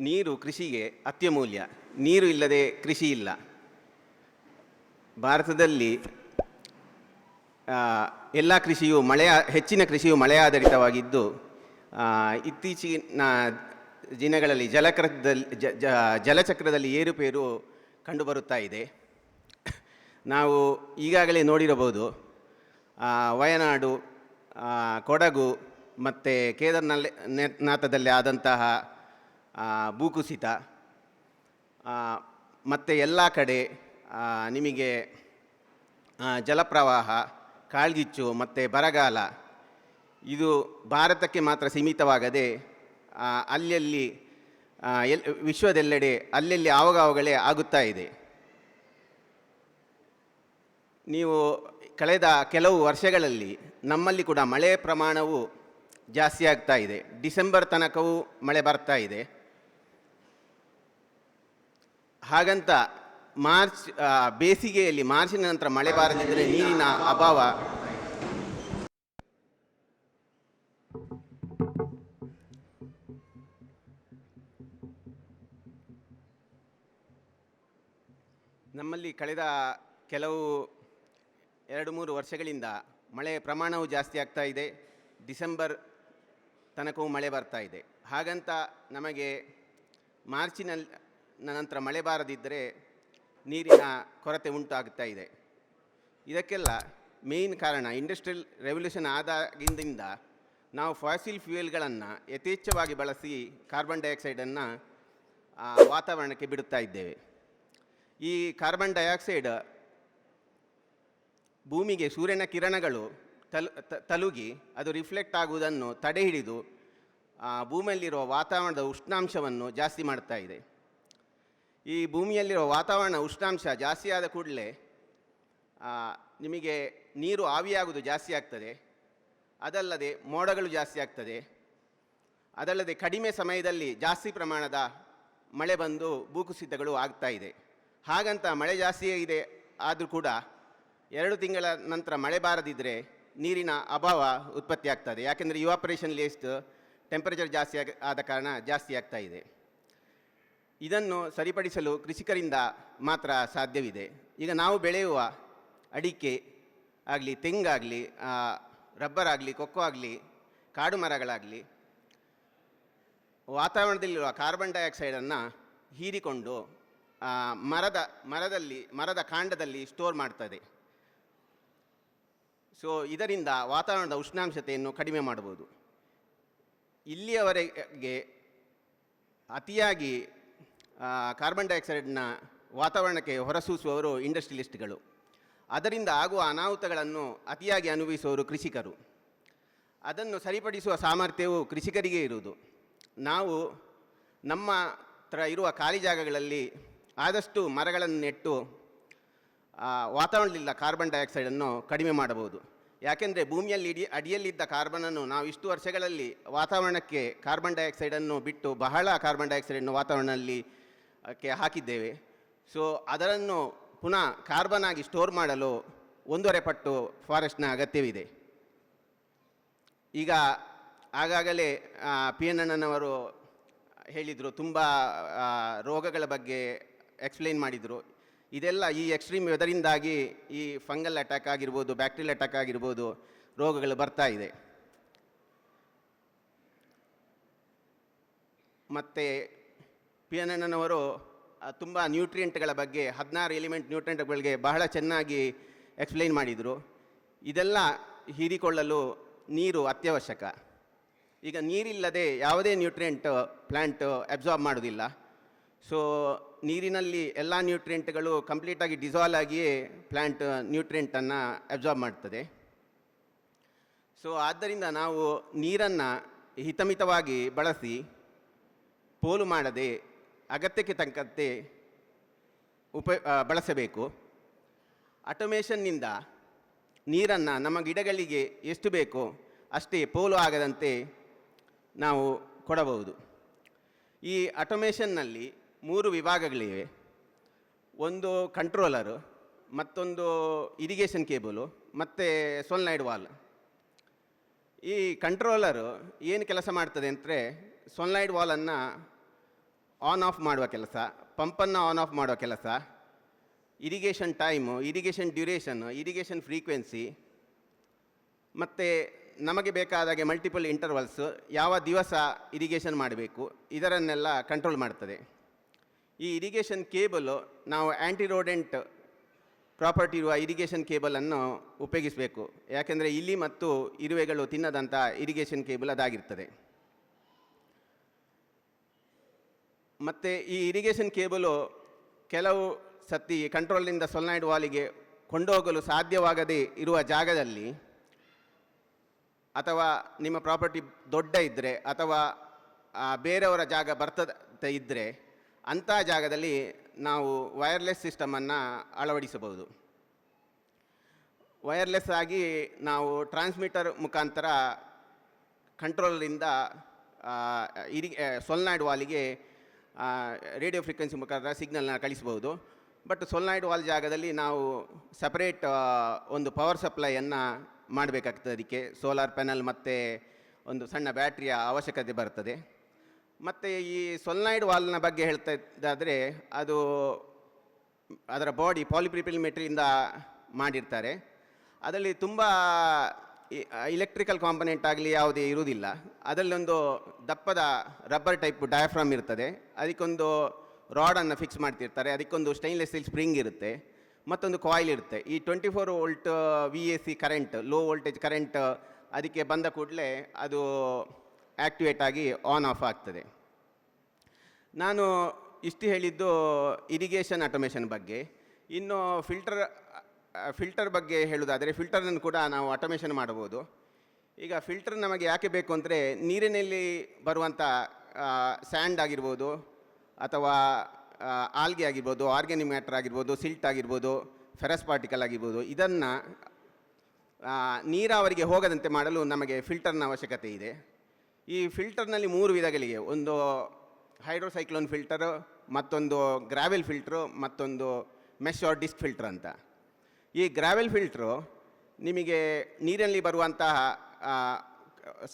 ನೀರು ಕೃಷಿಗೆ ಅತ್ಯಮೂಲ್ಯ. ನೀರು ಇಲ್ಲದೆ ಕೃಷಿ ಇಲ್ಲ. ಭಾರತದಲ್ಲಿ ಎಲ್ಲ ಕೃಷಿಯು ಮಳೆಯ ಹೆಚ್ಚಿನ ಕೃಷಿಯು ಮಳೆ ಆಧಾರಿತವಾಗಿದ್ದು ಇತ್ತೀಚಿನ ದಿನಗಳಲ್ಲಿ ಜಲಕ್ರದಲ್ಲಿ ಜಲಚಕ್ರದಲ್ಲಿ ಏರುಪೇರು ಕಂಡುಬರುತ್ತಾ ಇದೆ. ನಾವು ಈಗಾಗಲೇ ನೋಡಿರಬಹುದು ವಯನಾಡು ಕೊಡಗು ಮತ್ತು ಕೇದಾರ್ನಾಥದಲ್ಲಿ ಆದಂತಹ ಭೂಕುಸಿತ ಮತ್ತು ಎಲ್ಲ ಕಡೆ ನಿಮಗೆ ಜಲಪ್ರವಾಹ, ಕಾಳ್ಗಿಚ್ಚು ಮತ್ತು ಬರಗಾಲ, ಇದು ಭಾರತಕ್ಕೆ ಮಾತ್ರ ಸೀಮಿತವಾಗದೆ ಅಲ್ಲಲ್ಲಿ ಎಲ್, ವಿಶ್ವದೆಲ್ಲೆಡೆ ಅಲ್ಲಲ್ಲಿ ಆವಾಗವಾಗಲೇ ಆಗುತ್ತಾ ಇದೆ. ನೀವು ಕಳೆದ ಕೆಲವು ವರ್ಷಗಳಲ್ಲಿ ನಮ್ಮಲ್ಲಿ ಕೂಡ ಮಳೆ ಪ್ರಮಾಣವು ಜಾಸ್ತಿ ಆಗ್ತಾ ಇದೆ. ಡಿಸೆಂಬರ್ ತನಕವೂ ಮಳೆ ಬರ್ತಾ ಇದೆ. ಹಾಗಂತ ಮಾರ್ಚ್ ಬೇಸಿಗೆಯಲ್ಲಿ ಮಾರ್ಚಿನ ನಂತರ ಮಳೆ ಬಾರದಿದ್ದರೆ ನೀರಿನ ಅಭಾವ. ನಮ್ಮಲ್ಲಿ ಕಳೆದ ಕೆಲವು ಎರಡು ಮೂರು ವರ್ಷಗಳಿಂದ ಮಳೆ ಪ್ರಮಾಣವು ಜಾಸ್ತಿ ಆಗ್ತಾ ಇದೆ. ಡಿಸೆಂಬರ್ ತನಕವೂ ಮಳೆ ಬರ್ತಾ ಇದೆ. ಹಾಗಂತ ನಮಗೆ ಮಾರ್ಚಿನ ನಂತರ ಮಳೆ ಬಾರದಿದ್ದರೆ ನೀರಿನ ಕೊರತೆ ಉಂಟಾಗ್ತಾ ಇದೆ. ಇದಕ್ಕೆಲ್ಲ ಮೇಯ್ನ್ ಕಾರಣ ಇಂಡಸ್ಟ್ರಿಯಲ್ ರೆವಲ್ಯೂಷನ್ ಆದಾಗಿಂದ ನಾವು ಫಾಸಿಲ್ ಫ್ಯೂಯಲ್ಗಳನ್ನು ಯಥೇಚ್ಛವಾಗಿ ಬಳಸಿ ಕಾರ್ಬನ್ ಡೈಆಕ್ಸೈಡನ್ನು ವಾತಾವರಣಕ್ಕೆ ಬಿಡುತ್ತಾ ಇದ್ದೇವೆ. ಈ ಕಾರ್ಬನ್ ಡೈಆಕ್ಸೈಡ್ ಭೂಮಿಗೆ ಸೂರ್ಯನ ಕಿರಣಗಳು ತಲು ತಲುಗಿ ಅದು ರಿಫ್ಲೆಕ್ಟ್ ಆಗುವುದನ್ನು ತಡೆ ಹಿಡಿದು ಭೂಮಿಯಲ್ಲಿರುವ ವಾತಾವರಣದ ಉಷ್ಣಾಂಶವನ್ನು ಜಾಸ್ತಿ ಮಾಡ್ತಾ ಇದೆ. ಈ ಭೂಮಿಯಲ್ಲಿರುವ ವಾತಾವರಣ ಉಷ್ಣಾಂಶ ಜಾಸ್ತಿ ಆದ ಕೂಡಲೇ ನಿಮಗೆ ನೀರು ಆವಿಯಾಗುವುದು ಜಾಸ್ತಿ ಆಗ್ತದೆ. ಅದಲ್ಲದೆ ಮೋಡಗಳು ಜಾಸ್ತಿ ಆಗ್ತದೆ. ಅದಲ್ಲದೆ ಕಡಿಮೆ ಸಮಯದಲ್ಲಿ ಜಾಸ್ತಿ ಪ್ರಮಾಣದ ಮಳೆ ಬಂದು ಭೂಕುಸಿತಗಳು ಆಗ್ತಾ ಇದೆ. ಹಾಗಂತ ಮಳೆ ಜಾಸ್ತಿ ಇದೆ ಆದರೂ ಕೂಡ ಎರಡು ತಿಂಗಳ ನಂತರ ಮಳೆ ಬಾರದಿದ್ದರೆ ನೀರಿನ ಅಭಾವ ಉತ್ಪತ್ತಿ ಆಗ್ತದೆ ಯಾಕೆಂದರೆ ಯುವಾಪರೇಷನ್ ಲೇಸ್ಟ್ ಟೆಂಪರೇಚರ್ ಜಾಸ್ತಿ ಆಗ ಆದ ಕಾರಣ ಜಾಸ್ತಿ ಆಗ್ತಾ ಇದೆ. ಇದನ್ನು ಸರಿಪಡಿಸಲು ಕೃಷಿಕರಿಂದ ಮಾತ್ರ ಸಾಧ್ಯವಿದೆ. ಈಗ ನಾವು ಬೆಳೆಯುವ ಅಡಿಕೆ ಆಗಲಿ, ತೆಂಗಾಗಲಿ ರಬ್ಬರ್ ಆಗಲಿ, ಕೊಕ್ಕೋ ಆಗಲಿ, ಕಾಡು ಮರಗಳಾಗಲಿ, ವಾತಾವರಣದಲ್ಲಿರುವ ಕಾರ್ಬನ್ ಡೈಆಕ್ಸೈಡನ್ನು ಹೀರಿಕೊಂಡು ಮರದ, ಮರದಲ್ಲಿ, ಮರದ ಕಾಂಡದಲ್ಲಿ ಸ್ಟೋರ್ ಮಾಡ್ತದೆ. ಸೊ ಇದರಿಂದ ವಾತಾವರಣದ ಉಷ್ಣಾಂಶತೆಯನ್ನು ಕಡಿಮೆ ಮಾಡಬಹುದು. ಇಲ್ಲಿಯವರೆಗೆ ಅತಿಯಾಗಿ ಕಾರ್ಬನ್ ಡೈಆಕ್ಸೈಡ್ನ ವಾತಾವರಣಕ್ಕೆ ಹೊರಸೂಸುವವರು ಇಂಡಸ್ಟ್ರಿಯಲಿಸ್ಟ್ಗಳು. ಅದರಿಂದ ಆಗುವ ಅನಾಹುತಗಳನ್ನು ಅತಿಯಾಗಿ ಅನುಭವಿಸುವವರು ಕೃಷಿಕರು. ಅದನ್ನು ಸರಿಪಡಿಸುವ ಸಾಮರ್ಥ್ಯವು ಕೃಷಿಕರಿಗೆ ಇರುವುದು. ನಾವು ನಮ್ಮ ಹತ್ರ ಇರುವ ಖಾಲಿ ಜಾಗಗಳಲ್ಲಿ ಆದಷ್ಟು ಮರಗಳನ್ನು ನೆಟ್ಟು ಆ, ವಾತಾವರಣದಲ್ಲಿಲ್ಲ ಕಾರ್ಬನ್ ಡೈಆಕ್ಸೈಡನ್ನು ಕಡಿಮೆ ಮಾಡಬಹುದು. ಯಾಕೆಂದರೆ ಭೂಮಿಯಲ್ಲಿ ಇಡಿ ಅಡಿಯಲ್ಲಿದ್ದ ಕಾರ್ಬನನ್ನು ನಾವು ಇಷ್ಟು ವರ್ಷಗಳಲ್ಲಿ ವಾತಾವರಣಕ್ಕೆ ಕಾರ್ಬನ್ ಡೈಆಕ್ಸೈಡನ್ನು ಬಿಟ್ಟು ಬಹಳ ಕಾರ್ಬನ್ ಡೈಆಕ್ಸೈಡನ್ನು ವಾತಾವರಣದಲ್ಲಿ ಕ್ಕೆ ಹಾಕಿದ್ದೇವೆ. ಸೊ ಅದರನ್ನು ಪುನಃ ಕಾರ್ಬನ್ ಆಗಿ ಸ್ಟೋರ್ ಮಾಡಲು ಒಂದೂವರೆ ಪಟ್ಟು ಫಾರೆಸ್ಟ್ನ ಅಗತ್ಯವಿದೆ. ಈಗ ಆಗಾಗಲೇ ಪಿ ಎನ್ ಅಣ್ಣನವರು ಹೇಳಿದರು, ತುಂಬ ರೋಗಗಳ ಬಗ್ಗೆ ಎಕ್ಸ್ಪ್ಲೈನ್ ಮಾಡಿದರು. ಇದೆಲ್ಲ ಈ ಎಕ್ಸ್ಟ್ರೀಮ್ ವೆದರಿಂದಾಗಿ ಈ ಫಂಗಲ್ ಅಟ್ಯಾಕ್ ಆಗಿರ್ಬೋದು ಬ್ಯಾಕ್ಟೀರಿಯಲ್ ಅಟ್ಯಾಕ್ ಆಗಿರ್ಬೋದು ರೋಗಗಳು ಬರ್ತಾ ಇದೆ. ಮತ್ತು ಪಿ ಎನ್ ಎನ್ ಅವರು ತುಂಬ ನ್ಯೂಟ್ರಿಯೆಂಟ್ಗಳ ಬಗ್ಗೆ, ಹದಿನಾರು ಎಲಿಮೆಂಟ್ ನ್ಯೂಟ್ರಿಯೆಂಟ್ಗಳಿಗೆ ಬಹಳ ಚೆನ್ನಾಗಿ ಎಕ್ಸ್ಪ್ಲೈನ್ ಮಾಡಿದರು. ಇದೆಲ್ಲ ಹೀರಿಕೊಳ್ಳಲು ನೀರು ಅತ್ಯವಶ್ಯಕ. ಈಗ ನೀರಿಲ್ಲದೆ ಯಾವುದೇ ನ್ಯೂಟ್ರಿಯೆಂಟ್ ಪ್ಲ್ಯಾಂಟ್ ಅಬ್ಸಾರ್ಬ್ ಮಾಡೋದಿಲ್ಲ ಸೊ ನೀರಿನಲ್ಲಿ ಎಲ್ಲ ನ್ಯೂಟ್ರಿಯೆಂಟ್ಗಳು ಕಂಪ್ಲೀಟಾಗಿ ಡಿಸಾಲ್ವ್ ಆಗಿಯೇ ಪ್ಲ್ಯಾಂಟ್ ನ್ಯೂಟ್ರಿಯೆಂಟನ್ನು ಅಬ್ಸಾರ್ಬ್ ಮಾಡ್ತದೆ. ಸೊ ಆದ್ದರಿಂದ ನಾವು ನೀರನ್ನು ಹಿತಮಿತವಾಗಿ ಬಳಸಿ, ಪೋಲು ಮಾಡದೆ ಅಗತ್ಯಕ್ಕೆ ತಕ್ಕಂತೆ ಉಪ ಬಳಸಬೇಕು. ಆಟೋಮೇಷನ್ನಿಂದ ನೀರನ್ನು ನಮ್ಮ ಗಿಡಗಳಿಗೆ ಎಷ್ಟು ಬೇಕೋ ಅಷ್ಟೇ ಪೋಲು ಆಗದಂತೆ ನಾವು ಕೊಡಬಹುದು. ಈ ಆಟೋಮೇಷನ್ನಲ್ಲಿ ಮೂರು ವಿಭಾಗಗಳಿವೆ. ಒಂದು ಕಂಟ್ರೋಲರು, ಮತ್ತೊಂದು ಇರಿಗೇಷನ್ ಕೇಬಲು, ಮತ್ತು ಸೊಲ್ನೈಡ್ ವಾಲ್. ಈ ಕಂಟ್ರೋಲರು ಏನು ಕೆಲಸ ಮಾಡ್ತದೆ ಅಂದರೆ ಸೊನ್ಲೈಡ್ ವಾಲನ್ನು ಆನ್ ಆಫ್ ಮಾಡುವ ಕೆಲಸ ಪಂಪನ್ನು ಆನ್ ಆಫ್ ಮಾಡುವ ಕೆಲಸ ಇರಿಗೇಷನ್ ಟೈಮು ಇರಿಗೇಷನ್ ಡ್ಯೂರೇಷನ್ನು ಇರಿಗೇಷನ್ ಫ್ರೀಕ್ವೆನ್ಸಿ ಮತ್ತು ನಮಗೆ ಬೇಕಾದಾಗೆ ಮಲ್ಟಿಪಲ್ ಇಂಟರ್ವಲ್ಸ್ ಯಾವ ದಿವಸ ಇರಿಗೇಷನ್ ಮಾಡಬೇಕು, ಇದರನ್ನೆಲ್ಲ ಕಂಟ್ರೋಲ್ ಮಾಡ್ತದೆ. ಈ ಇರಿಗೇಷನ್ ಕೇಬಲು ನಾವು ಆ್ಯಂಟಿರೋಡೆಂಟ್ ಪ್ರಾಪರ್ಟಿ ಇರುವ ಇರಿಗೇಷನ್ ಕೇಬಲನ್ನು ಉಪಯೋಗಿಸಬೇಕು. ಯಾಕೆಂದರೆ ಇಲ್ಲಿ ಮತ್ತು ಇರುವೆಗಳು ತಿನ್ನದಂಥ ಇರಿಗೇಷನ್ ಕೇಬಲ್ ಅದಾಗಿರ್ತದೆ. ಮತ್ತು ಈ ಇರಿಗೇಷನ್ ಕೇಬಲು ಕೆಲವು ಸತಿ ಕಂಟ್ರೋಲ್ನಿಂದ ಸೊಲ್ನಾಯ್ಡ್ ವಾಲಿಗೆ ಕೊಂಡೋಗಲು ಸಾಧ್ಯವಾಗದೇ ಇರುವ ಜಾಗದಲ್ಲಿ ಅಥವಾ ನಿಮ್ಮ ಪ್ರಾಪರ್ಟಿ ದೊಡ್ಡ ಇದ್ದರೆ ಅಥವಾ ಬೇರೆಯವರ ಜಾಗ ಬರ್ತದೆ ಇದ್ದರೆ ಅಂಥ ಜಾಗದಲ್ಲಿ ನಾವು ವೈರ್ಲೆಸ್ ಸಿಸ್ಟಮನ್ನು ಅಳವಡಿಸಬಹುದು. ವೈರ್ಲೆಸ್ ಆಗಿ ನಾವು ಟ್ರಾನ್ಸ್ಮಿಟರ್ ಮುಖಾಂತರ ಕಂಟ್ರೋಲರಿಂದ ಇರಿ ಸೊಲ್ನಾಯ್ಡ್ ವಾಲಿಗೆ ರೇಡಿಯೋ ಫ್ರೀಕ್ವೆನ್ಸಿ ಮುಖಾಂತರ ಸಿಗ್ನಲ್ನ ಕಳಿಸ್ಬೋದು. ಬಟ್ ಸೊಲ್ನಾಯ್ಡ್ ವಾಲ್ ಜಾಗದಲ್ಲಿ ನಾವು ಸಪ್ರೇಟ್ ಒಂದು ಪವರ್ ಸಪ್ಲೈಯನ್ನು ಮಾಡಬೇಕಾಗ್ತದೆ ಅದಕ್ಕೆ. ಸೋಲಾರ್ ಪ್ಯಾನಲ್ ಮತ್ತು ಒಂದು ಸಣ್ಣ ಬ್ಯಾಟ್ರಿಯ ಅವಶ್ಯಕತೆ ಬರ್ತದೆ. ಮತ್ತು ಈ ಸೊಲ್ನಾಯ್ಡ್ ವಾಲ್ನ ಬಗ್ಗೆ ಹೇಳ್ತಾ ಇದ್ದಾದರೆ ಅದು ಅದರ ಬಾಡಿ ಪಾಲಿಪ್ರಿಪಿಲ್ ಮೆಟ್ರಿಯಿಂದ ಮಾಡಿರ್ತಾರೆ. ಅದರಲ್ಲಿ ತುಂಬ ಇಲೆಕ್ಟ್ರಿಕಲ್ ಕಾಂಪೊನೆಂಟ್ ಆಗಲಿ ಯಾವುದೇ ಇರುವುದಿಲ್ಲ. ಅದರಲ್ಲೊಂದು ದಪ್ಪದ ರಬ್ಬರ್ ಟೈಪ್ ಡಯಾಫ್ರಾಮ್ ಇರ್ತದೆ. ಅದಕ್ಕೊಂದು ರಾಡನ್ನು ಫಿಕ್ಸ್ ಮಾಡ್ತಿರ್ತಾರೆ. ಅದಕ್ಕೊಂದು ಸ್ಟೈನ್ಲೆಸ್ ಸ್ಟೀಲ್ ಸ್ಪ್ರಿಂಗ್ ಇರುತ್ತೆ. ಮತ್ತೊಂದು ಕಾಯಿಲ್ ಇರುತ್ತೆ. ಈ twenty four volt V A C current low voltage current ಅದಕ್ಕೆ ಬಂದ ಕೂಡಲೇ ಅದು ಆ್ಯಕ್ಟಿವೇಟ್ ಆಗಿ ಆನ್ ಆಫ್ ಆಗ್ತದೆ. ನಾನು ಇಷ್ಟು ಹೇಳಿದ್ದು ಇರಿಗೇಷನ್ ಆಟೋಮೇಷನ್ ಬಗ್ಗೆ. ಇನ್ನು ಫಿಲ್ಟರ್ ಫಿಲ್ಟರ್ ಬಗ್ಗೆ ಹೇಳುವುದಾದರೆ ಫಿಲ್ಟರನ್ನು ಕೂಡ ನಾವು ಆಟೋಮೇಷನ್ ಮಾಡಬಹುದು. ಈಗ ಫಿಲ್ಟರ್ ನಮಗೆ ಯಾಕೆ ಬೇಕು ಅಂದರೆ ನೀರಿನಲ್ಲಿ ಬರುವಂಥ ಸ್ಯಾಂಡ್ ಆಗಿರ್ಬೋದು ಅಥವಾ ಆಲ್ಗೆ ಆಗಿರ್ಬೋದು ಆರ್ಗ್ಯಾನಿಕ್ ಮ್ಯಾಟರ್ ಆಗಿರ್ಬೋದು ಸಿಲ್ಟ್ ಆಗಿರ್ಬೋದು ಫೆರಸ್ ಪಾರ್ಟಿಕಲ್ ಆಗಿರ್ಬೋದು, ಇದನ್ನು ನೀರಾವರಿಗೆ ಹೋಗದಂತೆ ಮಾಡಲು ನಮಗೆ ಫಿಲ್ಟರ್ನ ಅವಶ್ಯಕತೆ ಇದೆ. ಈ ಫಿಲ್ಟರ್ನಲ್ಲಿ ಮೂರು ವಿಧಗಳಿವೆ. ಒಂದು ಹೈಡ್ರೋಸೈಕ್ಲೋನ್ ಫಿಲ್ಟರು ಮತ್ತೊಂದು ಗ್ರಾವೆಲ್ ಫಿಲ್ಟ್ರು ಮತ್ತೊಂದು ಮೆಶ್ ಆರ್ ಡಿಸ್ಕ್ ಫಿಲ್ಟರ್ ಅಂತ. ಈ ಗ್ರಾವೆಲ್ ಫಿಲ್ಟ್ರು ನಿಮಗೆ ನೀರಿನಲ್ಲಿ ಬರುವಂತಹ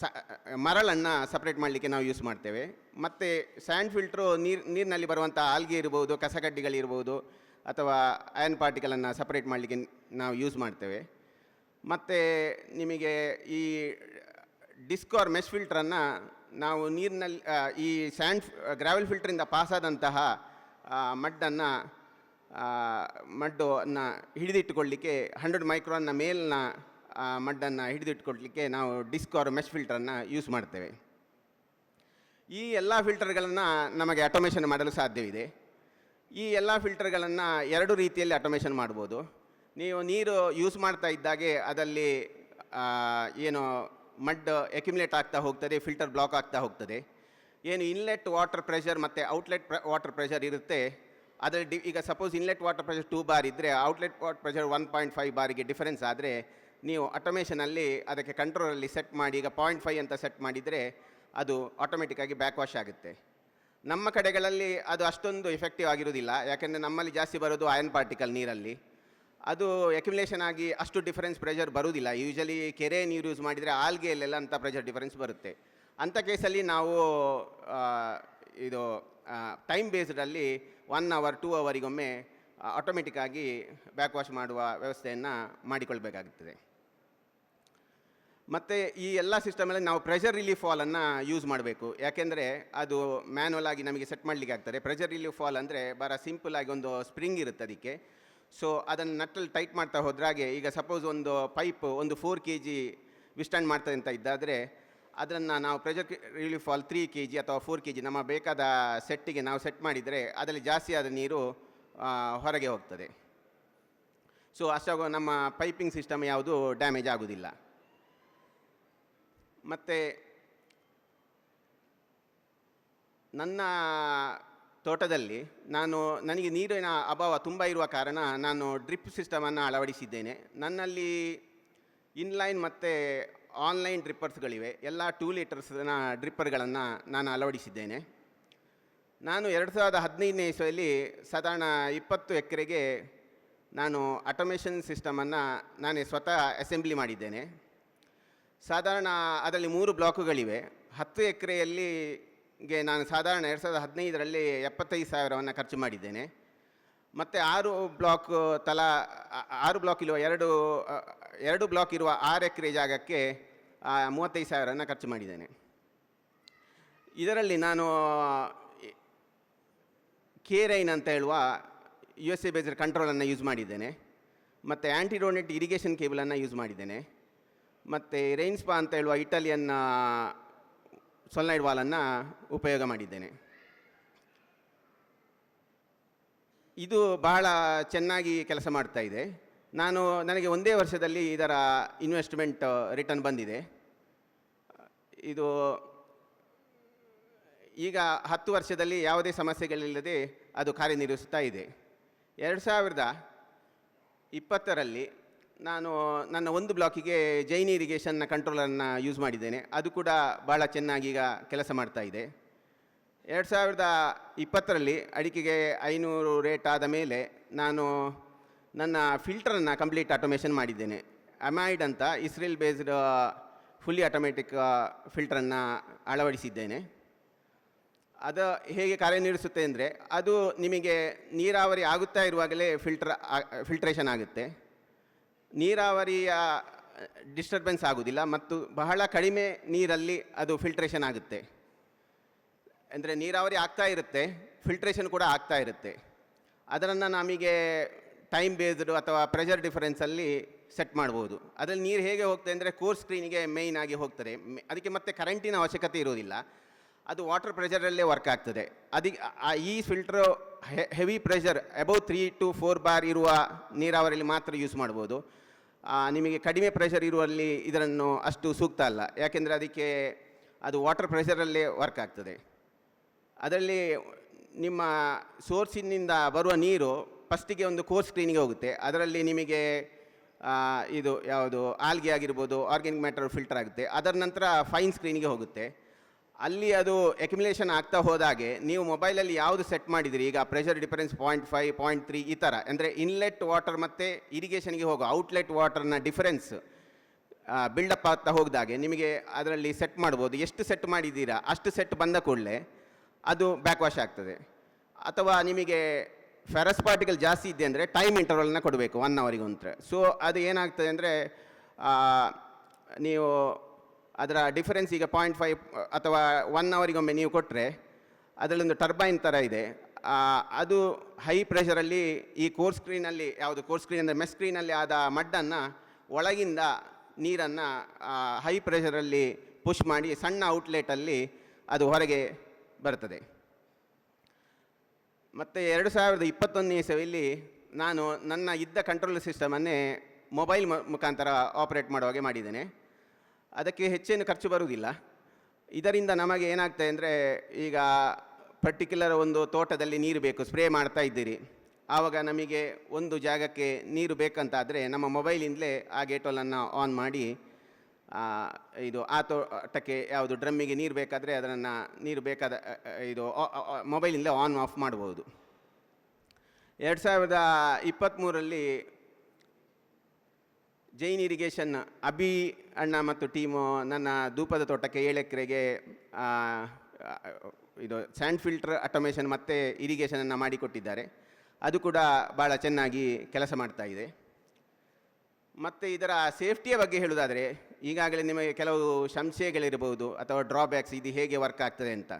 ಸ, ಮರಳನ್ನು ಸಪ್ರೇಟ್ ಮಾಡಲಿಕ್ಕೆ ನಾವು ಯೂಸ್ ಮಾಡ್ತೇವೆ. ಮತ್ತು ಸ್ಯಾಂಡ್ ಫಿಲ್ಟ್ರು ನೀರು, ನೀರಿನಲ್ಲಿ ಬರುವಂಥ ಆಲ್ಗೆ ಇರ್ಬೋದು ಕಸಗಡ್ಡಿಗಳಿರ್ಬೋದು ಅಥವಾ ಅಯನ್ ಪಾರ್ಟಿಕಲನ್ನು ಸಪ್ರೇಟ್ ಮಾಡಲಿಕ್ಕೆ ನಾವು ಯೂಸ್ ಮಾಡ್ತೇವೆ. ಮತ್ತು ನಿಮಗೆ ಈ ಡಿಸ್ಕೋರ್ ಮೆಶ್ ಫಿಲ್ಟ್ರನ್ನು ನಾವು ನೀರಿನಲ್ಲಿ ಈ ಸ್ಯಾಂಡ್ ಗ್ರಾವೆಲ್ ಫಿಲ್ಟ್ರಿಂದ ಪಾಸಾದಂತಹ ಮಡ್ಡನ್ನು ಮಡ್ಡನ್ನು ಹಿಡಿದಿಟ್ಟುಕೊಳ್ಳಿಕ್ಕೆ, ಹಂಡ್ರೆಡ್ ಮೈಕ್ರೋನ್ನ ಮೇಲಿನ ಮಡ್ಡನ್ನು ಹಿಡಿದಿಟ್ಟುಕೊಳ್ಳಲಿಕ್ಕೆ ನಾವು ಡಿಸ್ಕ್ ಆರ್ ಮೆಶ್ ಫಿಲ್ಟರನ್ನು ಯೂಸ್ ಮಾಡ್ತೇವೆ. ಈ ಎಲ್ಲ ಫಿಲ್ಟರ್ಗಳನ್ನು ನಮಗೆ ಆಟೋಮೇಷನ್ ಮಾಡಲು ಸಾಧ್ಯವಿದೆ. ಈ ಎಲ್ಲ ಫಿಲ್ಟರ್ಗಳನ್ನು ಎರಡು ರೀತಿಯಲ್ಲಿ ಆಟೋಮೇಷನ್ ಮಾಡ್ಬೋದು. ನೀವು ನೀರು ಯೂಸ್ ಮಾಡ್ತಾ ಇದ್ದಾಗೆ ಅದರಲ್ಲಿ ಏನು ಮಡ್ ಎಕ್ಯುಮ್ಯುಲೇಟ್ ಆಗ್ತಾ ಹೋಗ್ತದೆ ಫಿಲ್ಟರ್ ಬ್ಲಾಕ್ ಆಗ್ತಾ ಹೋಗ್ತದೆ. ಏನು ಇನ್ಲೆಟ್ ವಾಟರ್ ಪ್ರೆಷರ್ ಮತ್ತು ಔಟ್ಲೆಟ್ ವಾಟರ್ ಪ್ರೆಷರ್ ಇರುತ್ತೆ. ಅದರಲ್ಲಿ ಡಿ, ಈಗ suppose inlet water pressure two bar ಇದ್ದರೆ outlet water pressure one point five ಬಾರಿಗೆ ಡಿಫರೆನ್ಸ್ ಆದರೆ, ನೀವು ಆಟೋಮೇಷನಲ್ಲಿ ಅದಕ್ಕೆ ಕಂಟ್ರೋಲಲ್ಲಿ ಸೆಟ್ ಮಾಡಿ, ಈಗ ಪಾಯಿಂಟ್ ಫೈವ್ ಅಂತ ಸೆಟ್ ಮಾಡಿದರೆ, ಅದು ಆಟೋಮೆಟಿಕ್ಕಾಗಿ ಬ್ಯಾಕ್ ವಾಶ್ ಆಗುತ್ತೆ. ನಮ್ಮ ಕಡೆಗಳಲ್ಲಿ ಅದು ಅಷ್ಟೊಂದು ಎಫೆಕ್ಟಿವ್ ಆಗಿರೋದಿಲ್ಲ ಯಾಕೆಂದರೆ ನಮ್ಮಲ್ಲಿ ಜಾಸ್ತಿ ಬರೋದು ಅಯನ್ ಪಾರ್ಟಿಕಲ್ ನೀರಲ್ಲಿ. ಅದು ಎಕ್ಯುಮುಲೇಷನ್ ಆಗಿ ಅಷ್ಟು ಡಿಫರೆನ್ಸ್ ಪ್ರೆಷರ್ ಬರುವುದಿಲ್ಲ. ಯೂಶಲಿ ಕೆರೆ ನೀರು ಯೂಸ್ ಮಾಡಿದರೆ ಆಲ್ಗೆಯಲ್ಲೆಲ್ಲ ಅಂಥ ಪ್ರೆಷರ್ ಡಿಫರೆನ್ಸ್ ಬರುತ್ತೆ. ಅಂಥ ಕೇಸಲ್ಲಿ ನಾವು ಇದು ಟೈಮ್ ಬೇಸ್ಡಲ್ಲಿ ಒನ್ ಅವರ್ ಟೂ ಅವರಿಗೊಮ್ಮೆ ಆಟೋಮೆಟಿಕ್ಕಾಗಿ ಬ್ಯಾಕ್ ವಾಶ್ ಮಾಡುವ ವ್ಯವಸ್ಥೆಯನ್ನು ಮಾಡಿಕೊಳ್ಬೇಕಾಗುತ್ತದೆ ಮತ್ತು ಈ ಎಲ್ಲ ಸಿಸ್ಟಮಲ್ಲಿ ನಾವು ಪ್ರೆಷರ್ ರಿಲೀಫ್ ಫಾಲನ್ನು ಯೂಸ್ ಮಾಡಬೇಕು. ಯಾಕೆಂದರೆ ಅದು ಮ್ಯಾನ್ಯಲ್ ಆಗಿ ನಮಗೆ ಸೆಟ್ ಮಾಡಲಿಕ್ಕೆ ಆಗ್ತದೆ. ಪ್ರೆಷರ್ ರಿಲೀಫ್ ಫಾಲ್ ಅಂದರೆ ಭಾಳ ಸಿಂಪಲ್ ಆಗಿ ಒಂದು ಸ್ಪ್ರಿಂಗ್ ಇರುತ್ತೆ ಅದಕ್ಕೆ. ಸೊ ಅದನ್ನು ನಟ್ಟಲ್ಲಿ ಟೈಟ್ ಮಾಡ್ತಾ ಹೋದ್ರಾಗೆ ಈಗ ಸಪೋಸ್ ಒಂದು ಪೈಪ್ ಒಂದು ಫೋರ್ ಕೆ ಜಿ ವಿಸ್ಟ್ಯಾಂಡ್ ಮಾಡ್ತದೆ ಅಂತ ಇದ್ದಾದರೆ ಅದನ್ನು ನಾವು pressure relief fall three K G ಅಥವಾ ಫೋರ್ ಕೆ ಜಿ ನಮ್ಮ ಬೇಕಾದ ಸೆಟ್ಟಿಗೆ ನಾವು ಸೆಟ್ ಮಾಡಿದರೆ ಅದರಲ್ಲಿ ಜಾಸ್ತಿ ಆದ ನೀರು ಹೊರಗೆ ಹೋಗ್ತದೆ. ಸೊ ಅಷ್ಟಾಗ ನಮ್ಮ ಪೈಪಿಂಗ್ ಸಿಸ್ಟಮ್ ಯಾವುದು ಡ್ಯಾಮೇಜ್ ಆಗೋದಿಲ್ಲ. ಮತ್ತು ನನ್ನ ತೋಟದಲ್ಲಿ ನಾನು, ನನಗೆ ನೀರಿನ ಅಭಾವ ತುಂಬ ಇರುವ ಕಾರಣ ನಾನು ಡ್ರಿಪ್ ಸಿಸ್ಟಮನ್ನು ಅಳವಡಿಸಿದ್ದೇನೆ. ನನ್ನಲ್ಲಿ ಇನ್ಲೈನ್ ಮತ್ತು ಆನ್ಲೈನ್ ಡ್ರಿಪ್ಪರ್ಸ್ಗಳಿವೆ. ಎಲ್ಲ ಟೂ ಲೀಟರ್ಸ್ನ ಡ್ರಿಪ್ಪರ್ಗಳನ್ನು ನಾನು ಅಳವಡಿಸಿದ್ದೇನೆ. ನಾನು ಎರಡು ಸಾವಿರದ ಹದಿನೈದನೇ ಇಸವಿಯಲ್ಲಿ ಸಾಧಾರಣ ಇಪ್ಪತ್ತು ಎಕರೆಗೆ ನಾನು ಆಟೋಮೇಷನ್ ಸಿಸ್ಟಮನ್ನು ನಾನೇ ಸ್ವತಃ ಅಸೆಂಬ್ಲಿ ಮಾಡಿದ್ದೇನೆ. ಸಾಧಾರಣ ಅದರಲ್ಲಿ ಮೂರು ಬ್ಲಾಕುಗಳಿವೆ. ಹತ್ತು ಎಕರೆಯಲ್ಲಿ ಗೆ ನಾನು ಸಾಧಾರಣ ಎರಡು ಸಾವಿರದ ಹದಿನೈದರಲ್ಲಿ ಎಪ್ಪತ್ತೈದು ಸಾವಿರವನ್ನು ಖರ್ಚು ಮಾಡಿದ್ದೇನೆ. ಮತ್ತು ಆರು ಬ್ಲಾಕ್ ತಲಾ ಆರು ಬ್ಲಾಕ್ ಇರುವ ಎರಡು ಎರಡು ಬ್ಲಾಕ್ ಇರುವ ಆರು ಎಕರೆ ಜಾಗಕ್ಕೆ ಆ, ಮೂವತ್ತೈದು ಸಾವಿರನ ಖರ್ಚು ಮಾಡಿದ್ದೇನೆ. ಇದರಲ್ಲಿ ನಾನು ಕೇರೈನ್ ಅಂತ ಹೇಳುವ ಯು ಎಸ್ ಎ ಬೇಜರ್ ಕಂಟ್ರೋಲನ್ನು ಯೂಸ್ ಮಾಡಿದ್ದೇನೆ. ಮತ್ತು ಆ್ಯಂಟಿಡೋನೆಟ್ ಇರಿಗೇಷನ್ ಕೇಬಲನ್ನು ಯೂಸ್ ಮಾಡಿದ್ದೇನೆ. ಮತ್ತು ರೈನ್ಸ್ಪಾ ಅಂತ ಹೇಳುವ ಇಟಾಲಿಯನ್ ಸೊಲ್ನೈಡ್ ವಾಲನ್ನು ಉಪಯೋಗ ಮಾಡಿದ್ದೇನೆ. ಇದು ಬಹಳ ಚೆನ್ನಾಗಿ ಕೆಲಸ ಮಾಡ್ತಾ ಇದೆ. ನಾನು ನನಗೆ ಒಂದೇ ವರ್ಷದಲ್ಲಿ ಇದರ ಇನ್ವೆಸ್ಟ್ಮೆಂಟ್ ರಿಟರ್ನ್ ಬಂದಿದೆ. ಇದು ಈಗ ಹತ್ತು ವರ್ಷದಲ್ಲಿ ಯಾವುದೇ ಸಮಸ್ಯೆಗಳಿಲ್ಲದೆ ಅದು ಕಾರ್ಯನಿರ್ವಹಿಸ್ತಾ ಇದೆ. ಎರಡು ಸಾವಿರದ ಇಪ್ಪತ್ತರಲ್ಲಿ ನಾನು ನನ್ನ ಒಂದು ಬ್ಲಾಕಿಗೆ ಜೈನ್ ಇರಿಗೇಷನ್ನ ಕಂಟ್ರೋಲನ್ನು ಯೂಸ್ ಮಾಡಿದ್ದೇನೆ. ಅದು ಕೂಡ ಭಾಳ ಚೆನ್ನಾಗಿ ಈಗ ಕೆಲಸ ಮಾಡ್ತಾ ಇದೆ. ಎರಡು ಸಾವಿರದ ಇಪ್ಪತ್ತರಲ್ಲಿ ಅಡಿಕೆಗೆ ಐನೂರು ರೇಟ್ ಆದ ಮೇಲೆ ನಾನು ನನ್ನ ಫಿಲ್ಟರನ್ನು ಕಂಪ್ಲೀಟ್ ಆಟೋಮೇಷನ್ ಮಾಡಿದ್ದೇನೆ. ಅಮಾಯ್ಡ್ ಅಂತ ಇಸ್ರೇಲ್ ಬೇಸ್ಡ್ ಫುಲ್ಲಿ ಆಟೋಮೆಟಿಕ್ ಫಿಲ್ಟ್ರನ್ನು ಅಳವಡಿಸಿದ್ದೇನೆ. ಅದು ಹೇಗೆ ಕಾರ್ಯನಿರ್ವಹಿಸುತ್ತೆ ಅಂದರೆ, ಅದು ನಿಮಗೆ ನೀರಾವರಿ ಆಗುತ್ತಾ ಇರುವಾಗಲೇ ಫಿಲ್ಟರ್ ಫಿಲ್ಟ್ರೇಷನ್ ಆಗುತ್ತೆ. ನೀರಾವರಿಯ ಡಿಸ್ಟರ್ಬೆನ್ಸ್ ಆಗುವುದಿಲ್ಲ ಮತ್ತು ಬಹಳ ಕಡಿಮೆ ನೀರಲ್ಲಿ ಅದು ಫಿಲ್ಟ್ರೇಷನ್ ಆಗುತ್ತೆ. ಅಂದರೆ ನೀರಾವರಿ ಆಗ್ತಾ ಇರುತ್ತೆ ಫಿಲ್ಟ್ರೇಷನ್ ಕೂಡ ಆಗ್ತಾ ಇರುತ್ತೆ. ಅದರನ್ನು ನಮಗೆ ಟೈಮ್ ಬೇಸ್ಡ್ ಅಥವಾ ಪ್ರೆಷರ್ ಡಿಫರೆನ್ಸಲ್ಲಿ ಸೆಟ್ ಮಾಡ್ಬೋದು. ಅದರಲ್ಲಿ ನೀರು ಹೇಗೆ ಹೋಗ್ತದೆ ಅಂದರೆ ಕೋರ್ ಸ್ಕ್ರೀನಿಗೆ ಮೇಯ್ನ್ ಆಗಿ ಹೋಗ್ತದೆ. ಅದಕ್ಕೆ ಮತ್ತೆ ಕರೆಂಟಿನ ಅವಶ್ಯಕತೆ ಇರೋದಿಲ್ಲ. ಅದು ವಾಟರ್ ಪ್ರೆಷರಲ್ಲೇ ವರ್ಕ್ ಆಗ್ತದೆ. ಅದಕ್ಕೆ ಈ filter heavy pressure above three to four bar ಇರುವ ನೀರಾವರಿಯಲ್ಲಿ ಮಾತ್ರ ಯೂಸ್ ಮಾಡ್ಬೋದು. ನಿಮಗೆ ಕಡಿಮೆ ಪ್ರೆಷರ್ ಇರುವಲ್ಲಿ ಇದನ್ನು ಅಷ್ಟು ಸೂಕ್ತ ಅಲ್ಲ. ಯಾಕೆಂದರೆ ಅದಕ್ಕೆ ಅದು ವಾಟರ್ ಪ್ರೆಷರಲ್ಲೇ ವರ್ಕ್ ಆಗ್ತದೆ. ಅದರಲ್ಲಿ ನಿಮ್ಮ ಸೋರ್ಸಿನಿಂದ ಬರುವ ನೀರು ಫಸ್ಟಿಗೆ ಒಂದು ಕೋರ್ ಸ್ಕ್ರೀನಿಗೆ ಹೋಗುತ್ತೆ. ಅದರಲ್ಲಿ ನಿಮಗೆ ಇದು ಯಾವುದು, ಆಲ್ಗೆ ಆಗಿರ್ಬೋದು ಆರ್ಗ್ಯಾನಿಕ್ ಮ್ಯಾಟರ್ ಫಿಲ್ಟರ್ ಆಗುತ್ತೆ. ಅದರ ನಂತರ ಫೈನ್ ಸ್ಕ್ರೀನಿಗೆ ಹೋಗುತ್ತೆ. ಅಲ್ಲಿ ಅದು ಎಕ್ಯುಮಿಲೇಷನ್ ಆಗ್ತಾ ಹೋದಾಗೆ ನೀವು ಮೊಬೈಲಲ್ಲಿ ಯಾವುದು ಸೆಟ್ ಮಾಡಿದಿರಿ, ಈಗ pressure difference point five point three ಈ ಥರ ಅಂದರೆ ಇನ್ಲೆಟ್ ವಾಟರ್ ಮತ್ತು ಇರಿಗೇಷನ್ಗೆ ಹೋಗೋ ಔಟ್ಲೆಟ್ ವಾಟರ್ನ ಡಿಫರೆನ್ಸ್ ಬಿಲ್ಡಪ್ ಆಗ್ತಾ ಹೋಗ್ದಾಗೆ ನಿಮಗೆ ಅದರಲ್ಲಿ ಸೆಟ್ ಮಾಡ್ಬೋದು. ಎಷ್ಟು ಸೆಟ್ ಮಾಡಿದ್ದೀರಾ, ಅಷ್ಟು ಸೆಟ್ ಬಂದ ಕೂಡಲೇ ಅದು ಬ್ಯಾಕ್ ವಾಶ್ ಆಗ್ತದೆ. ಅಥವಾ ನಿಮಗೆ ಫೆರಸ್ ಪಾರ್ಟಿಕಲ್ ಜಾಸ್ತಿ ಇದೆ ಅಂದರೆ ಟೈಮ್ ಇಂಟರ್ವಲ್ನ ಕೊಡಬೇಕು ಒನ್ ಅವರಿಗೆ ಒಂಥರ ಸೊ ಅದು ಏನಾಗ್ತದೆ ಅಂದರೆ ನೀವು ಅದರ ಡಿಫರೆನ್ಸ್ ಈಗ ಪಾಯಿಂಟ್ ಫೈವ್ ಅಥವಾ ಒನ್ ಅವರಿಗೊಮ್ಮೆ ನೀವು ಕೊಟ್ಟರೆ ಅದರಲ್ಲೊಂದು ಟರ್ಬೈನ್ ಥರ ಇದೆ. ಅದು ಹೈ ಪ್ರೆಷರಲ್ಲಿ ಈ ಕೋರ್ ಸ್ಕ್ರೀನಲ್ಲಿ ಯಾವುದು ಕೋರ್ ಸ್ಕ್ರೀನ್ ಅಂದರೆ ಮೆಸ್ ಸ್ಕ್ರೀನಲ್ಲಿ ಆದ ಮಡ್ಡನ್ನು ಒಳಗಿಂದ ನೀರನ್ನು ಹೈ ಪ್ರೆಷರಲ್ಲಿ ಪುಷ್ ಮಾಡಿ ಸಣ್ಣ ಔಟ್ಲೆಟಲ್ಲಿ ಅದು ಹೊರಗೆ ಬರ್ತದೆ. ಮತ್ತು ಎರಡು ಸಾವಿರದ ಇಪ್ಪತ್ತೊಂದನೇ ಇಸವಿಯಲ್ಲಿ ನಾನು ನನ್ನ ಇದ್ದ ಕಂಟ್ರೋಲ್ ಸಿಸ್ಟಮನ್ನೇ ಮೊಬೈಲ್ ಮುಖಾಂತರ ಆಪರೇಟ್ ಮಾಡೋ ಹಾಗೆ ಮಾಡಿದ್ದೇನೆ. ಅದಕ್ಕೆ ಹೆಚ್ಚೇನು ಖರ್ಚು ಬರುವುದಿಲ್ಲ. ಇದರಿಂದ ನಮಗೆ ಏನಾಗ್ತದೆ ಅಂದರೆ ಈಗ ಪರ್ಟಿಕ್ಯುಲರ್ ಒಂದು ತೋಟದಲ್ಲಿ ನೀರು ಬೇಕು ಸ್ಪ್ರೇ ಮಾಡ್ತಾ ಇದ್ದೀರಿ. ಆವಾಗ ನಮಗೆ ಒಂದು ಜಾಗಕ್ಕೆ ನೀರು ಬೇಕಂತಾದರೆ ನಮ್ಮ ಮೊಬೈಲಿಂದಲೇ ಆ ಗೇಟೋಲನ್ನು ಆನ್ ಮಾಡಿ ಇದು ಆ ತೋಟಕ್ಕೆ ಯಾವುದು ಡ್ರಮ್ಮಿಗೆ ನೀರು ಬೇಕಾದರೆ ಅದನ್ನು ನೀರು ಬೇಕಾದ ಇದು ಮೊಬೈಲಿಂದ ಆನ್, ಆಫ್ ಮಾಡ್ಬೋದು. ಎರಡು ಸಾವಿರದ ಇಪ್ಪತ್ತ್ಮೂರರಲ್ಲಿ ಜೈನ್ ಇರಿಗೇಷನ್ ಅಭಿ ಅಣ್ಣ ಮತ್ತು ಟೀಮು ನನ್ನ ಧೂಪದ ತೋಟಕ್ಕೆ ಏಳು ಎಕರೆಗೆ ಇದು ಸ್ಯಾಂಡ್ ಫಿಲ್ಟರ್ ಆಟೋಮೇಷನ್ ಮತ್ತು ಇರಿಗೇಷನನ್ನು ಮಾಡಿಕೊಟ್ಟಿದ್ದಾರೆ. ಅದು ಕೂಡ ಭಾಳ ಚೆನ್ನಾಗಿ ಕೆಲಸ ಮಾಡ್ತಾ ಇದೆ. ಮತ್ತು ಇದರ ಸೇಫ್ಟಿಯ ಬಗ್ಗೆ ಹೇಳುವುದಾದರೆ ಈಗಾಗಲೇ ನಿಮಗೆ ಕೆಲವು ಸಂಶಯಗಳಿರಬಹುದು ಅಥವಾ ಡ್ರಾಬ್ಯಾಕ್ಸ್ ಇದು ಹೇಗೆ ವರ್ಕ್ ಆಗ್ತದೆ ಅಂತ.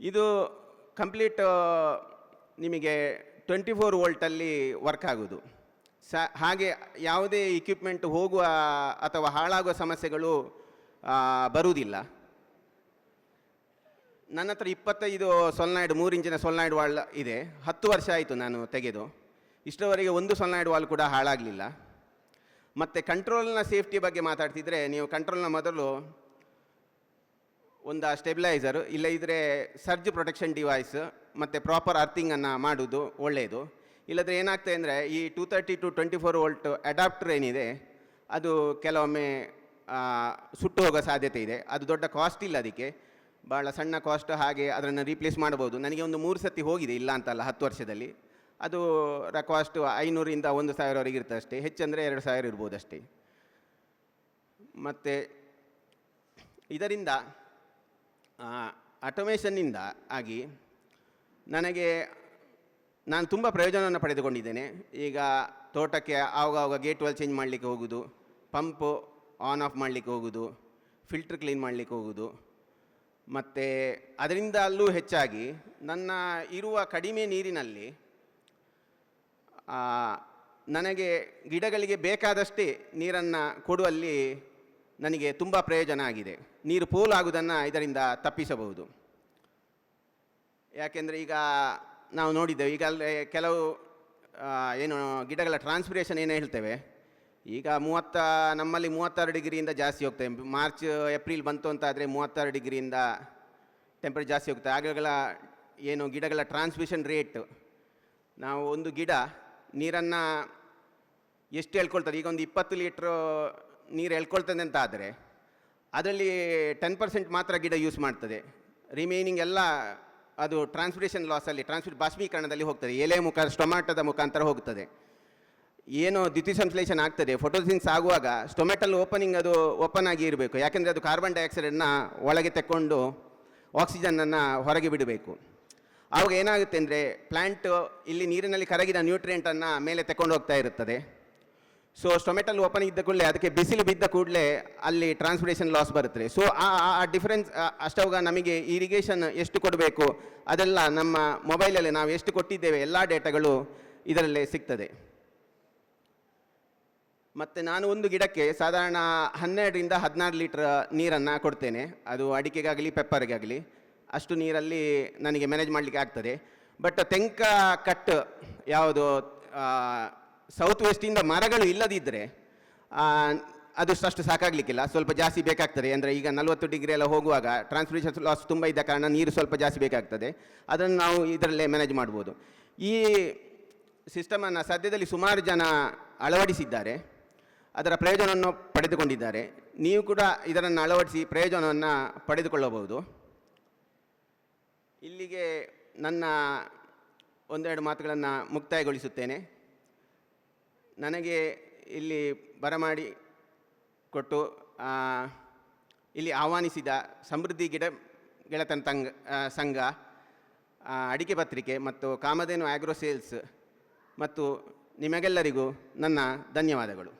ಇದು ಕಂಪ್ಲೀಟ್ ನಿಮಗೆ ಟ್ವೆಂಟಿ ಫೋರ್ ವೋಲ್ಟಲ್ಲಿ ವರ್ಕ್ ಆಗೋದು ಸ, ಹಾಗೆ ಯಾವುದೇ ಇಕ್ವಿಪ್ಮೆಂಟ್ ಹೋಗುವ ಅಥವಾ ಹಾಳಾಗುವ ಸಮಸ್ಯೆಗಳು ಬರುವುದಿಲ್ಲ. ನನ್ನ ಹತ್ರ ಇಪ್ಪತ್ತೈದು ಸೊಲ್ನಾಯ್ಡ್ ಮೂರು ಇಂಚಿನ ಸೊಲ್ನಾಯ್ಡ್ ವಾಲ್ ಇದೆ. ಹತ್ತು ವರ್ಷ ಆಯಿತು ನಾನು ತೆಗೆದು. ಇಷ್ಟರವರೆಗೆ ಒಂದು ಸೊಲ್ನಾಯ್ಡ್ ವಾಲ್ ಕೂಡ ಹಾಳಾಗಲಿಲ್ಲ. ಮತ್ತು ಕಂಟ್ರೋಲ್ನ ಸೇಫ್ಟಿ ಬಗ್ಗೆ ಮಾತಾಡ್ತಿದ್ರೆ ನೀವು ಕಂಟ್ರೋಲ್ನ ಮೊದಲು ಒಂದು ಸ್ಟೆಬಿಲೈಸರ್ ಇಲ್ಲ ಇದ್ರೆ ಸರ್ಜ್ ಪ್ರೊಟೆಕ್ಷನ್ ಡಿವೈಸ್ ಮತ್ತು ಪ್ರಾಪರ್ ಅರ್ಥಿಂಗನ್ನು ಮಾಡೋದು ಒಳ್ಳೆಯದು ಇಲ್ಲದ್ರೆ ಏನಾಗ್ತದೆ ಅಂದರೆ ಈ two thirty to twenty four volt adapter ಏನಿದೆ, ಅದು ಕೆಲವೊಮ್ಮೆ ಸುಟ್ಟು ಹೋಗೋ ಸಾಧ್ಯತೆ ಇದೆ. ಅದು ದೊಡ್ಡ ಕಾಸ್ಟ್ ಇಲ್ಲ ಅದಕ್ಕೆ. ಭಾಳ ಸಣ್ಣ ಕಾಸ್ಟ್ ಹಾಗೆ ಅದನ್ನು ರೀಪ್ಲೇಸ್ ಮಾಡ್ಬೋದು ನನಗೆ ಒಂದು ಮೂರು ಸತಿ ಹೋಗಿದೆ ಇಲ್ಲ ಅಂತಲ್ಲ, ಹತ್ತು ವರ್ಷದಲ್ಲಿ. ಅದು ಕಾಸ್ಟ್ ಐನೂರಿಂದ ಒಂದು ಸಾವಿರವರೆಗೆ ಇರ್ತದೆ ಅಷ್ಟೇ ಹೆಚ್ಚಂದರೆ ಎರಡು ಸಾವಿರ ಇರ್ಬೋದು ಅಷ್ಟೇ ಮತ್ತು ಇದರಿಂದ ಆಟೋಮೇಷನ್ನಿಂದ ಆಗಿ ನನಗೆ ನಾನು ತುಂಬ ಪ್ರಯೋಜನವನ್ನು ಪಡೆದುಕೊಂಡಿದ್ದೇನೆ. ಈಗ ತೋಟಕ್ಕೆ ಆವಾಗ ಗೇಟ್ ವಾಲ್ ಚೇಂಜ್ ಮಾಡಲಿಕ್ಕೆ ಹೋಗೋದು ಪಂಪು ಆನ್ ಆಫ್ ಮಾಡಲಿಕ್ಕೆ ಹೋಗೋದು ಫಿಲ್ಟ್ರ್ ಕ್ಲೀನ್ ಮಾಡಲಿಕ್ಕೆ ಹೋಗೋದು. ಮತ್ತು ಅದರಿಂದ ಅಲ್ಲೂ ಹೆಚ್ಚಾಗಿ ನನ್ನ ಇರುವ ಕಡಿಮೆ ನೀರಿನಲ್ಲಿ ನನಗೆ ಗಿಡಗಳಿಗೆ ಬೇಕಾದಷ್ಟೇ ನೀರನ್ನು ಕೊಡುವಲ್ಲಿ ನನಗೆ ತುಂಬ ಪ್ರಯೋಜನ ಆಗಿದೆ. ನೀರು ಪೋಲಾಗುವುದನ್ನು ಇದರಿಂದ ತಪ್ಪಿಸಬಹುದು. ಯಾಕೆಂದರೆ ಈಗ ನಾವು ನೋಡಿದ್ದೇವೆ ಈಗ ಕೆಲವು ಏನು ಗಿಡಗಳ ಟ್ರಾನ್ಸ್ಪಿರೇಷನ್ ಏನು ಹೇಳ್ತೇವೆ, ಈಗ ಮೂವತ್ತ, ನಮ್ಮಲ್ಲಿ ಮೂವತ್ತಾರು ಡಿಗ್ರಿಯಿಂದ ಜಾಸ್ತಿ ಹೋಗ್ತೇವೆ. ಮಾರ್ಚ್, ಏಪ್ರಿಲ್ ಬಂತು ಅಂತಾದರೆ ಮೂವತ್ತಾರು ಡಿಗ್ರಿಯಿಂದ ಟೆಂಪ್ರೇಚರ್ ಜಾಸ್ತಿ ಹೋಗ್ತದೆ. ಆಗಗಳ ಏನು ಗಿಡಗಳ ಟ್ರಾನ್ಸ್ಮಿಷನ್ ರೇಟ್ ನಾವು ಒಂದು ಗಿಡ ನೀರನ್ನು ಎಷ್ಟು ಎಳ್ಕೊಳ್ತದೆ ಈಗ ಒಂದು ಇಪ್ಪತ್ತು ಲೀಟ್ರು ನೀರು ಎಳ್ಕೊಳ್ತದೆ ಅಂತ ಆದರೆ ಅದರಲ್ಲಿ ಟೆನ್ ಪರ್ಸೆಂಟ್ ಮಾತ್ರ ಗಿಡ ಯೂಸ್ ಮಾಡ್ತದೆ. ರಿಮೈನಿಂಗ್ ಎಲ್ಲ ಅದು ಟ್ರಾನ್ಸ್ಪಿರೇಷನ್ ಲಾಸಲ್ಲಿ ಟ್ರಾನ್ಸ್ಪಿರ್ ಬಾಷ್ಪೀಕರಣದಲ್ಲಿ ಹೋಗ್ತದೆ. ಎಲೆ ಮುಖ ಸ್ಟೊಮ್ಯಾಟೋದ ಮುಖಾಂತರ ಹೋಗ್ತದೆ. ಏನು ದ್ಯುತಿಸಂಶ್ಲೇಷಣ ಆಗ್ತದೆ. ಫೋಟೋಸಿನ್ಸ್ ಆಗುವಾಗ ಸ್ಟೊಮೆಟಲ್ ಓಪನಿಂಗ್ ಅದು ಓಪನ್ ಆಗಿ ಇರಬೇಕು. ಯಾಕೆಂದರೆ ಅದು ಕಾರ್ಬನ್ ಡೈಆಕ್ಸೈಡನ್ನು ಒಳಗೆ ತಕ್ಕೊಂಡು ಆಕ್ಸಿಜನನ್ನು ಹೊರಗೆ ಬಿಡಬೇಕು. ಆವಾಗ ಏನಾಗುತ್ತೆ ಅಂದರೆ ಪ್ಲ್ಯಾಂಟ್ ಇಲ್ಲಿ ನೀರಿನಲ್ಲಿ ಕರಗಿದ ನ್ಯೂಟ್ರಿಯೆಂಟನ್ನು ಮೇಲೆ ತಗೊಂಡು ಹೋಗ್ತಾ ಇರುತ್ತದೆ. ಸೊ ಸ್ಟೊಮೆಟಲ್ ಓಪನ್ ಇದ್ದ ಕೂಡಲೇ, ಅದಕ್ಕೆ ಬಿಸಿಲು ಬಿದ್ದ ಕೂಡಲೇ ಅಲ್ಲಿ ಟ್ರಾನ್ಸ್ಪೋರ್ಟೇಷನ್ ಲಾಸ್ ಬರುತ್ತೆ. ಸೊ ಆ ಆ ಡಿಫರೆನ್ಸ್ ಅಷ್ಟವಾಗ ನಮಗೆ ಇರಿಗೇಷನ್ ಎಷ್ಟು ಕೊಡಬೇಕು, ಅದೆಲ್ಲ ನಮ್ಮ ಮೊಬೈಲಲ್ಲಿ ನಾವು ಎಷ್ಟು ಕೊಟ್ಟಿದ್ದೇವೆ, ಎಲ್ಲ ಡೇಟಾಗಳು ಇದರಲ್ಲೇ ಸಿಗ್ತದೆ. ಮತ್ತು ನಾನು ಒಂದು ಗಿಡಕ್ಕೆ ಸಾಧಾರಣ ಹನ್ನೆರಡರಿಂದ ಹದಿನಾರು ಲೀಟ್ರ್ ನೀರನ್ನು ಕೊಡ್ತೇನೆ. ಅದು ಅಡಿಕೆಗಾಗಲಿ ಪೆಪ್ಪರ್ಗಾಗಲಿ ಅಷ್ಟು ನೀರಲ್ಲಿ ನನಗೆ ಮ್ಯಾನೇಜ್ ಮಾಡಲಿಕ್ಕೆ ಆಗ್ತದೆ. ಬಟ್ ತೆಂಕ ಕಟ್ ಯಾವುದು ಸೌತ್ ವೆಸ್ಟಿಂದ ಮರಗಳು ಇಲ್ಲದಿದ್ದರೆ ಅದು ಅಷ್ಟು ಸಾಕಾಗಲಿಕ್ಕಿಲ್ಲ. ಸ್ವಲ್ಪ ಜಾಸ್ತಿ ಬೇಕಾಗ್ತದೆ. ಅಂದರೆ ಈಗ ನಲವತ್ತು ಡಿಗ್ರಿ ಎಲ್ಲ ಹೋಗುವಾಗ ಟ್ರಾನ್ಸ್ಪಿರೇಷನ್ ಲಾಸ್ ತುಂಬ ಇದ್ದ ಕಾರಣ ನೀರು ಸ್ವಲ್ಪ ಜಾಸ್ತಿ ಬೇಕಾಗ್ತದೆ. ಅದನ್ನು ನಾವು ಇದರಲ್ಲೇ ಮ್ಯಾನೇಜ್ ಮಾಡ್ಬೋದು. ಈ ಸಿಸ್ಟಮನ್ನು ಸದ್ಯದಲ್ಲಿ ಸುಮಾರು ಜನ ಅಳವಡಿಸಿದ್ದಾರೆ. ಅದರ ಪ್ರಯೋಜನವನ್ನು ಪಡೆದುಕೊಂಡಿದ್ದಾರೆ. ನೀವು ಕೂಡ ಇದನ್ನು ಅಳವಡಿಸಿ ಪ್ರಯೋಜನವನ್ನು ಪಡೆದುಕೊಳ್ಳಬಹುದು. ಇಲ್ಲಿಗೆ ನನ್ನ ಒಂದೆರಡು ಮಾತುಗಳನ್ನು ಮುಕ್ತಾಯಗೊಳಿಸುತ್ತೇನೆ. ನನಗೆ ಇಲ್ಲಿ ಬರಮಾಡಿ ಕೊಟ್ಟು ಇಲ್ಲಿ ಆಹ್ವಾನಿಸಿದ ಸಮೃದ್ಧಿ ಗಿಡ ಗೆಳೆತನ ತಂಗ ಸಂಘ ಅಡಿಕೆ ಪತ್ರಿಕೆ ಮತ್ತು ಕಾಮಧೇನು ಆಗ್ರೋ ಸೇಲ್ಸ್ ಮತ್ತು ನಿಮಗೆಲ್ಲರಿಗೂ ನನ್ನ ಧನ್ಯವಾದಗಳು.